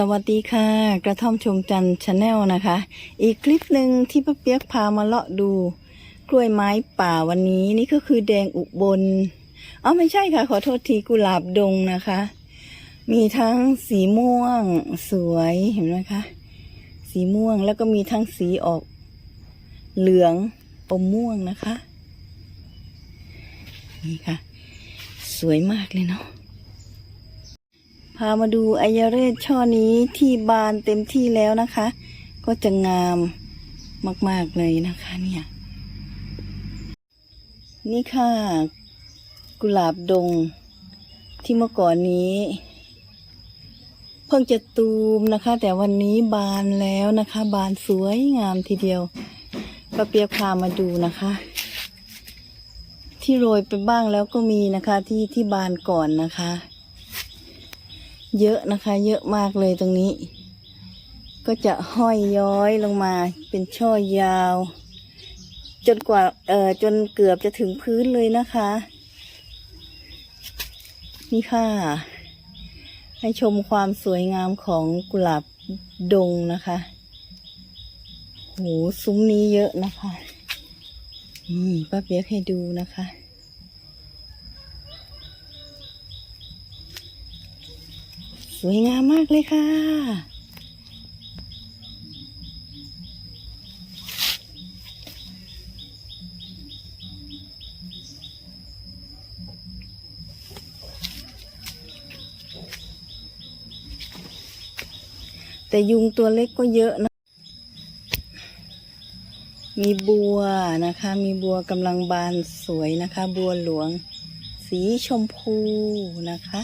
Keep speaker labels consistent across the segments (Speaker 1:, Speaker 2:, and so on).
Speaker 1: สวัสดีค่ะ กระท่อมชมจันชาแนลนะคะ อีกคลิปหนึ่งที่ป้าเปียกพามาเลาะดู กล้วยไม้ป่าวันนี้นี่ก็คือแดงอุบลอ๋อไม่ใช่ค่ะ ขอโทษทีกุหลาบดงนะคะ มีทั้งสีม่วงสวยเห็นไหมคะ สีม่วงแล้วก็มีทั้งสีออก เหลืองอมม่วงนะคะ นี่ค่ะ สวยมากเลยเนาะ พามาดูไอายเรศช่อนี้ที่บานเต็มที่แล้วนะคะ ก็จะงามมาก ๆ เลยนะคะเนี่ย นี่ค่ะ กุหลาบดง ที่เมื่อก่อนนี้ เพิ่งจะตูมนะคะ แต่วันนี้บานแล้วนะคะ บานสวยงามทีเดียวป้าเปียพามาดูนะคะ ที่โรยไปบ้างแล้วก็มีนะคะ ที่ที่บานก่อนนะคะ เยอะนะคะ เยอะมากเลยตรงนี้ ก็จะห้อยย้อยลงมา เป็นช่อยาว จนกว่าเอ่อจนเกือบจะถึงพื้นเลยนะคะ นี่ค่ะ ให้ชมความสวยงามของกุหลาบดงนะคะโหซุ้มนี้เยอะนะคะนี่ป้าเปียกให้ดูนะคะ สวยงามมากเลยค่ะ แต่ยุงตัวเล็กก็เยอะนะ มีบัวนะคะ มีบัวกำลังบานสวยนะคะ บัวหลวง สีชมพูนะคะ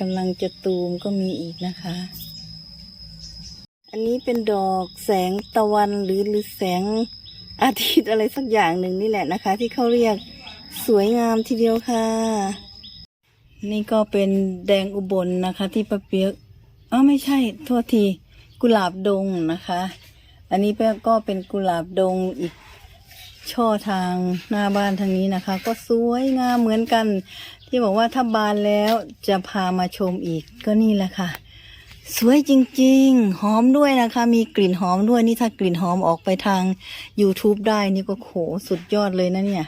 Speaker 1: กำลังจะตูมก็มีอีกนะคะ อันนี้เป็นดอกแสงตะวันหรือหรือแสงอาทิตย์อะไรสักอย่างหนึ่งนี่แหละนะคะ ที่เขาเรียกสวยงามทีเดียวค่ะ นี่ก็เป็นแดงอุบลนะคะ ที่ป้าเปียกอ๋อไม่ใช่โทษทีกุหลาบดงนะคะ อันนี้แป้ก็เป็นกุหลาบดงอีก ช่อทางหน้าบ้านทางนี้นะคะ ก็สวยงามเหมือนกัน ที่บอกว่าถ้าบานแล้วจะพามาชมอีกก็นี่แหละค่ะ สวยจริงๆ หอมด้วยนะคะ มีกลิ่นหอมด้วยนี่ถ้ากลิ่นหอมออกไปทาง YouTube ได้นี่ก็โขสุดยอดเลยนะเนี่ย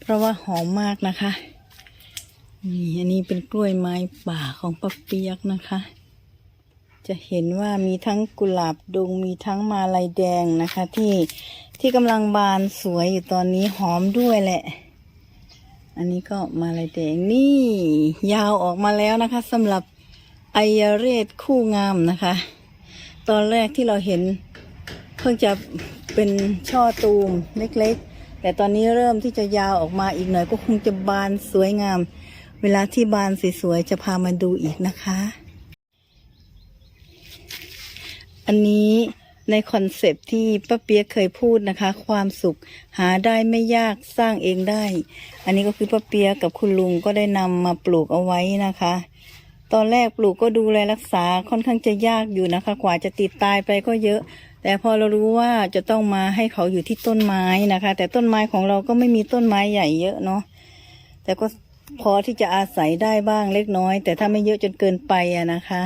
Speaker 1: เพราะว่าหอมมากนะคะนี่อันนี้เป็นกล้วยไม้ป่าของป้าเปียกนะคะ จะเห็นว่ามีทั้งกุหลาบดงมีทั้งมาลายแดงนะคะ ที่ที่กำลังบานสวยอยู่ตอนนี้หอมด้วยแหละ อันนี้ก็มาลายแดงนี่ยาวออกมาแล้วนะคะสำหรับไอยเรศคู่งามนะคะ ตอนแรกที่เราเห็นเพิ่งจะเป็นช่อตูมเล็กๆ แต่ตอนนี้เริ่มที่จะยาวออกมาอีกหน่อยก็คงจะบานสวยงาม เวลาที่บานสวยๆจะพามาดูอีกนะคะ อันนี้ในคอนเซปที่ป้าเปียกเคยพูดนะคะ ความสุขหาได้ไม่ยากสร้างเองได้ อันนี้ก็คือป้าเปียกกับคุณลุงก็ได้นำมาปลูกเอาไว้นะคะ ตอนแรกปลูกก็ดูแลรักษาค่อนข้างจะยากอยู่นะคะ กว่าจะติดตายไปก็เยอะ แต่พอเรารู้ว่าจะต้องมาให้เขาอยู่ที่ต้นไม้นะคะ แต่ต้นไม้ของเราก็ไม่มีต้นไม้ใหญ่เยอะเนาะแต่ก็พอที่จะอาศัยได้บ้างเล็กน้อย แต่ถ้าไม่เยอะจนเกินไปอะนะคะ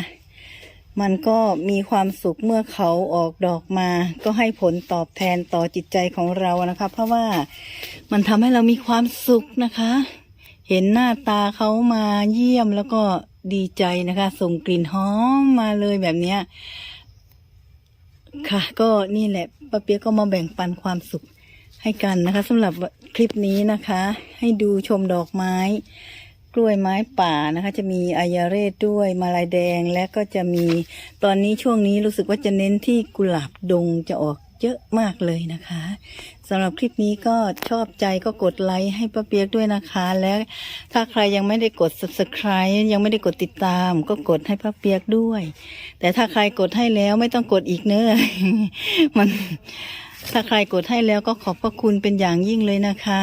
Speaker 1: มันก็มีความสุขเมื่อเขาออกดอกมา ก็ให้ผลตอบแทนต่อจิตใจของเรานะคะ เพราะว่ามันทำให้เรามีความสุขนะคะ เห็นหน้าตาเขามาเยี่ยมแล้วก็ดีใจนะคะ ส่งกลิ่นหอมมาเลยแบบเนี้ยค่ะ ก็นี่แหละป้าเปียกก็มาแบ่งปันความสุขให้กันนะคะสำหรับคลิปนี้นะคะ ให้ดูชมดอกไม้ กล้วยไม้ป่านะคะ จะมีอายาเรศด้วยมาลายแดงและก็จะมีตอนนี้ช่วงนี้รู้สึกว่าจะเน้นที่กุหลาบดงจะออกเยอะมากเลยนะคะสำหรับคลิปนี้ก็ชอบใจก็กดไลค์ให้ป้าเปียกด้วยนะคะ และถ้าใครยังไม่ได้กด subscribe ยังไม่ได้กดติดตาม ก็กดให้ป้าเปียกด้วย แต่ถ้าใครกดให้แล้วไม่ต้องกดอีกเนอะมันถ้าใครกดให้แล้วก็ขอบพระคุณเป็นอย่างยิ่งเลยนะคะ